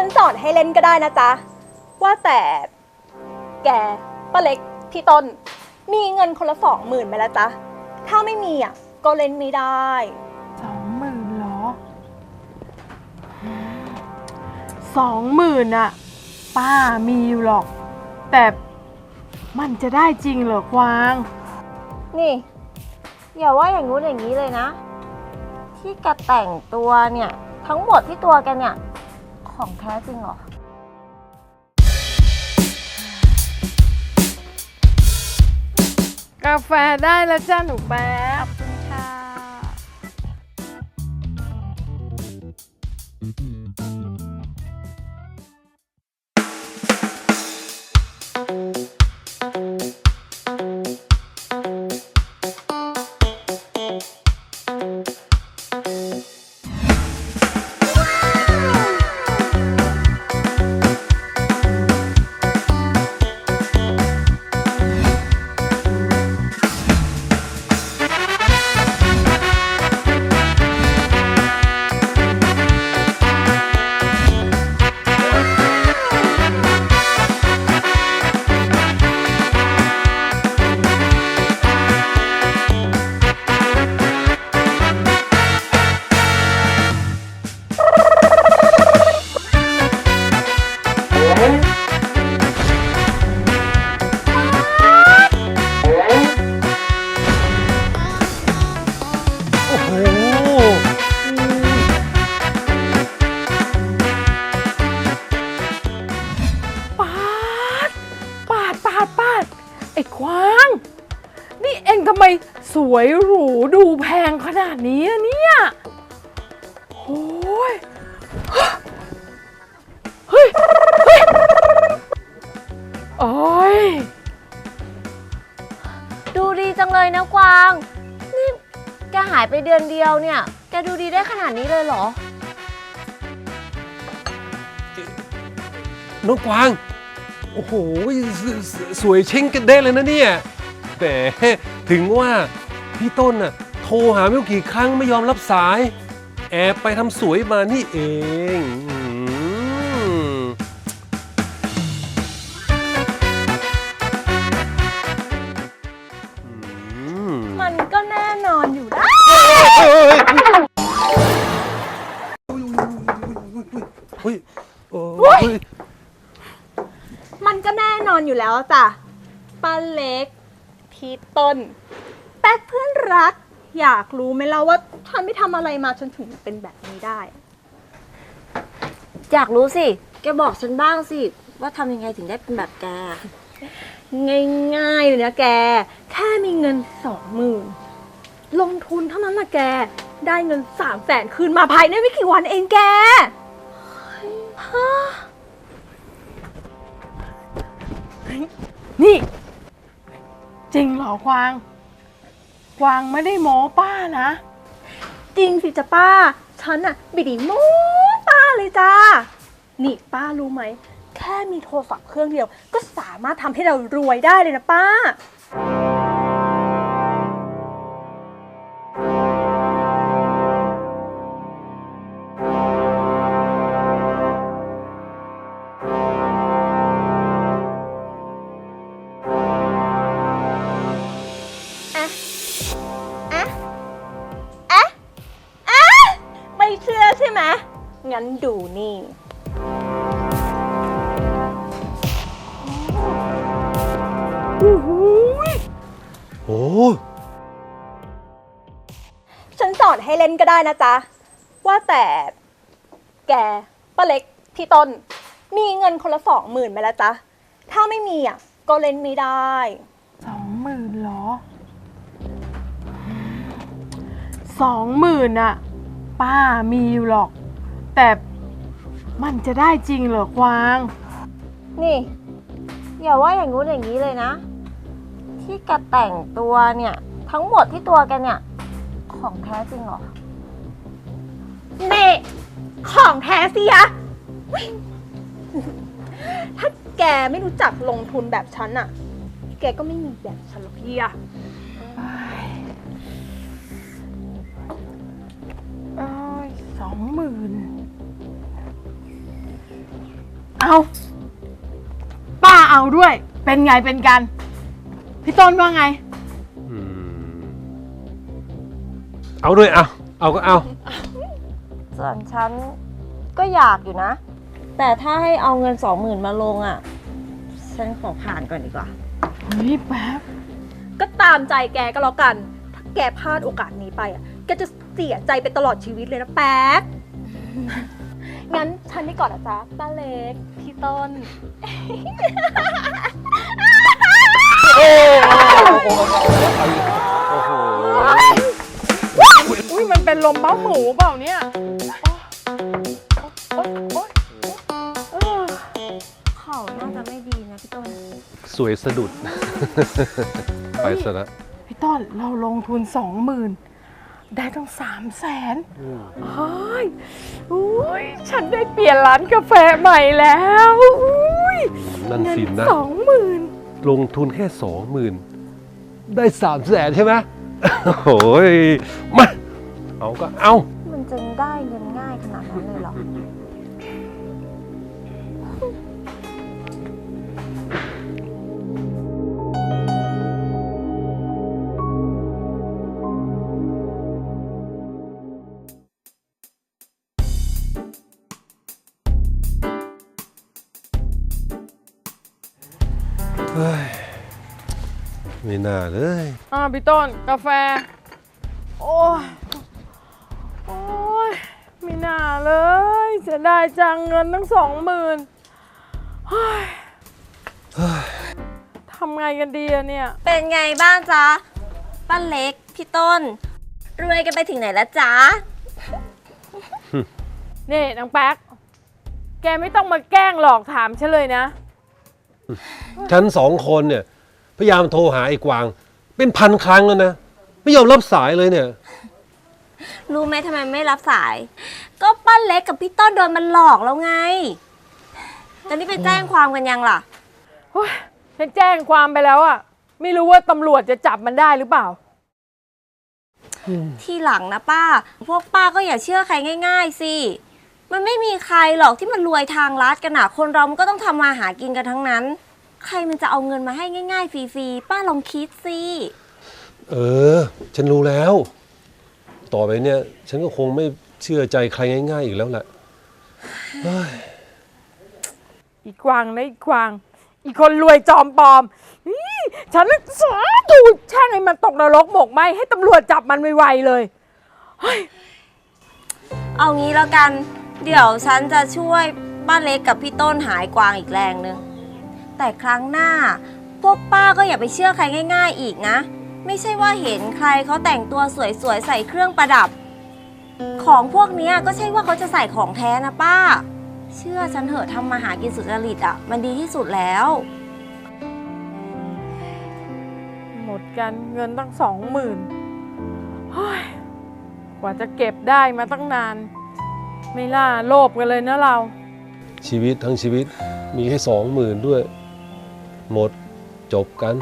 ฉันสอนให้เล่นก็ได้นะจ๊ะ ว่าแต่แกป้าเล็กพี่ต้น มีเงินคนละสองหมื่นไหมละจ๊ะ ถ้าไม่มีอะก็เล่นไม่ได้ สองหมื่นเหรอสองหมื่นอะป้ามีอยู่หรอก แต่มันจะได้จริงเหรอกวาง นี่ อย่าว่าอย่างงู้นอย่างนี้เลยนะ ที่แกแต่งตัวเนี่ย ทั้งหมดที่ตัวแกเนี่ย ของแท้จริงเหรอ กาแฟได้แล้วจ้าหนูแป๊บ ทำไมสวยหรูดูแพงขนาดนี้อะเนี่ยโอ้ยเฮ้ยเฮ้ยโอ้ยดูดีจังเลยนะกวาง นี่แกหายไปเดือนเดียวเนี่ย แกดูดีได้ขนาดนี้เลยเหรอ น้องกวาง โอ้โหสสสวยเช่งกันได้เลยนะเนี่ยแหม ถึงว่าพี่ต้นน่ะโทรหาไม่รู้กี่ครั้งไม่ยอมรับสาย แอบไปทำสวยมานี่เองอืมอืม มันก็แน่นอนอยู่ได้เอ้ยเฮ้ยโอ้ยมันก็แน่นอนอยู่แล้วจ้ะป้าเล็ก พี่ต้น แป๊กเพื่อนรัก อยากรู้ไหมล่ะว่าฉันไม่ทำอะไรมาจนถึงเป็นแบบนี้ได้ อยากรู้สิ แกบอกฉันบ้างสิ ว่าทำยังไงถึงได้เป็นแบบแก ง่ายๆเลยนะแก แค่มีเงินสองหมื่นลงทุนเท่านั้นนะแก ได้เงินสามแสนคืนมาภายในไม่กี่วันเองแกฮะนี่ จริงเหรอควางควางไม่ได้โม้ป้านะ จริงสิจ้ะป้า ฉันอะบิดีโม้ป้าเลยจ้า นี่ป้ารู้ไหม แค่มีโทรศัพท์เครื่องเดียว ก็สามารถทำให้เรารวยได้เลยนะป้า ดูนี่โอ้โหยโอ้ฉันสอนให้เล่นก็ได้นะจ๊ะ ว่าแต่แกป้าเล็ก พี่ต้น มีเงินคนละสองหมื่นไหมละจ๊ะ ถ้าไม่มีอะ ก็เล่นไม่ได้ สองหมื่นเหรอสองหมื่นอะป้ามีอยู่หรอก แต่ มันจะได้จริงเหรอกวาง นี่ อย่าว่าอย่างงู้นอย่างนี้เลยนะ ที่แกแต่งตัวเนี่ย ทั้งหมดที่ตัวแกเนี่ย ของแท้จริงเหรอ เน่ของแท้สิยะอุ๊ยถ้าแกไม่รู้จักลงทุนแบบฉันอะแกก็ไม่มีแบบฉันหรอกพี่อะเอ้ยสองหมื่น เอาป้าเอาด้วย เป็นไงเป็นกัน พี่ต้นว่าไง อืมเอาด้วยเอาเอาก็เอา ส่วนฉันก็อยากอยู่นะ แต่ถ้าให้เอาเงินสองหมื่นมาลงอะ่ะ ฉันขอผ่านก่อนดีกว่า เฮ้ยแป๊บ ก็ตามใจแกก็แล้วกัน ถ้าแกพลาดโอกาสนี้ไปอะ แกจะเสียใจไปตลอดชีวิตเลยนะแป๊ก งั้นฉันนี่ก่อนนะจ๊ะป้าเล็ก พี่ต้นโอ้โหอุ้ยมันเป็นลมเบ้าหมูเปล่าเนี่ยโอ๊ยโอ๊ยโอ๊ยเข่าน่าจะไม่ดีนะพี่ต้น สวยสะดุด ไปซะละพี่ต้นเราลงทุนสองหมื่น ได้ตั้งสามแสนเฮ้ยอุ้ยฉันได้เปลี่ยนร้านกาแฟใหม่แล้วอุ้ยนั่นเงิสินนะสองหมื่นลงทุนแค่สองหมื่นได้สามแสนใช่ไหมโอ้ยมาเอาก็เอา มันจะได้เงินง่ายขนาดนั้นเลยเหรอ ไม่น่าเลยอ่าพี่ต้นกาแฟ โอ้ยโอ้ยไม่น่าเลยเสียดายจังเงินตั้งสองหมื่นเฮ้ยทำไงกันดีอะเนี่ย เป็นไงบ้างจ๊ะป้าเล็ก พี่ต้น รวยกันไปถึงไหนแล้วจ๊ะ นี่นางแป๊ก แกไม่ต้องมาแกล้งหลอกถามฉันเลยนะ ฉันสองคนเนี่ย พยายามโทรหาไอ้กวาง เป็นพันครั้งแล้วนะ ไม่ยอมรับสายเลยเนี่ย รู้ไหมทำไมไม่รับสาย ก็ป้าเล็กกับพี่ต้นโดนมันหลอกแล้วไงตอนนี้ไปแจ้งความกันยังล่ะ โอ้ยฉันแจ้งความไปแล้วอะไม่รู้ว่าตำรวจจะจับมันได้หรือเปล่า ทีหลังนะป้า พวกป้าก็อย่าเชื่อใครง่าย ๆสิ มันไม่มีใครหรอกที่มันรวยทางลัดกันอะคนเรามันก็ต้องทำมาหากินกันทั้งนั้น ใครมันจะเอาเงินมาให้ง่าย ๆ ฟรีๆ ป้าลองคิดสิ เออ ฉันรู้แล้ว ต่อไปเนี่ย ฉันก็คงไม่เชื่อใจใครง่าย ๆ อีกแล้วแหละเฮ้ยอีกวางนะอีกวาง อีกคนรวยจอมปลอมนี่ฉันน่ะสาธุแช่งให้มันตกนรกหมกไหมให้ตำรวจจับมันไวๆเลย เอางี้แล้วกัน เดี๋ยวฉันจะช่วยป้าเล็กกับพี่ต้นหายกวางอีกแรงหนึ่งแต่ครั้งหน้า พวกป้าก็อย่าไปเชื่อใครง่าย ๆ อีกนะ ไม่ใช่ว่าเห็นใครเขาแต่งตัวสวยๆใส่เครื่องประดับ ของพวกนี้ก็ใช่ว่าเขาจะใส่ของแท้นะป้า เชื่อฉันเถอะทำมาหากินสุจริตอะ มันดีที่สุดแล้ว หมดกันเงินตั้งสองหมื่นกว่าจะเก็บได้มาตั้งนาน ไม่ล่าโลภกันเลยนะเรา ชีวิตทั้งชีวิตมีแค่สองหมื่นด้วย หมดจบกัน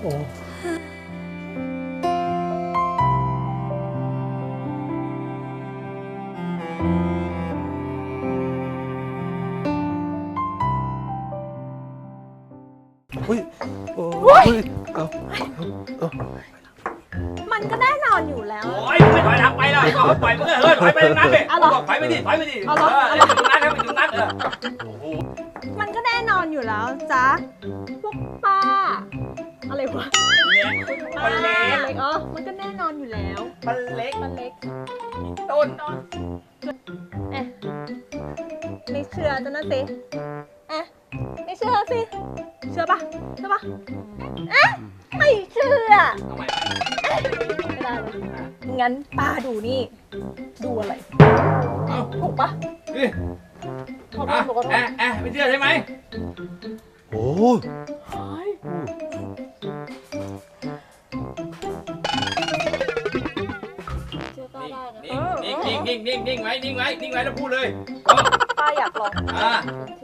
โอ้เฮ้ยโอ้ยเอา มันก็แน่นอนอยู่แล้ว โอ้ยไม่ถอยหลังไปแล้วก็ปล่อยมึงเออถอยไปตรงนั้นเลยเอาเหรอบอกถอยไปดิถอยไปดิเอาเหรอ เออเล่นอยู่ตรงนั้นครับอยู่ตรงนั้นเออโอ้โหมันก็แน่นอนอยู่แล้วจ๊ะพวกป้า อะไรวะเนี่ยป้ามันเล็กเล็กอ๋อมันก็แน่นอนอยู่แล้วมันเล็กมันเล็ก ต้นเอ๊ะไม่เชื่อจะนะสิเอ๊ะไม่เชื่อสิ เชื่อปะเชื่อปะเอ๊ะ ไม่เชื่อทำไมไม่ได้เลยงั้นป้าดูนี่ ดูอะไร เอ้าถูกปะนี่ขอโทอะษขอโทษแอะแอะไม่เชื่อใช่ไหมโหเชื่อป้าได้นะนิ่งนิ่งนิ่งนิ่งนิ่งไว้นิ่งไว้นิ่งไว้แล้วพูดเลยป้าอยากลองอ่าเชื่อ